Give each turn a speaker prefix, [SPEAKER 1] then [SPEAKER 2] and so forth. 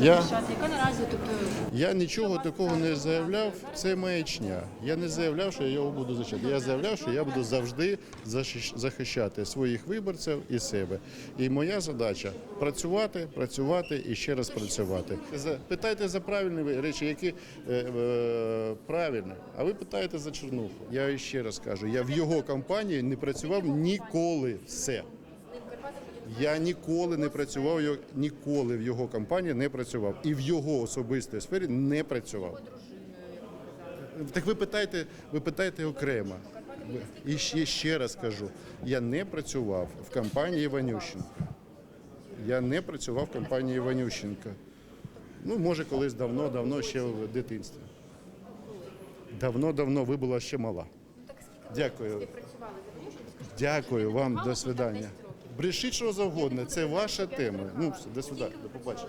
[SPEAKER 1] Я-
[SPEAKER 2] Яка наразі тобто
[SPEAKER 1] Я нічого такого не заявляв. Це маячня. Я не заявляв, що я його буду захищати. Я заявляв, що я буду завжди захищати своїх виборців і себе. І моя задача працювати, працювати і ще раз працювати. Питайте за правильні речі, які е, е, правильні. А ви питаєте за Чернуху. Я ще раз кажу, я в його компанії не працював ніколи. Все. Я ніколи не працював ніколи в його компанії не працював і в його особистій сфері не працював. Так ви питаєте, ви питаєте окремо. І ще, ще раз кажу: я не працював в компанії Іванющенка. Я не працював в компанії Іванющенка. Ну, може, колись давно-давно ще в дитинстві. Давно-давно ви була ще мала. Дякую. Дякую вам, до свидання. Брешіть що завгодно, це ваша тема. Ну, все, до сюди, до побачення.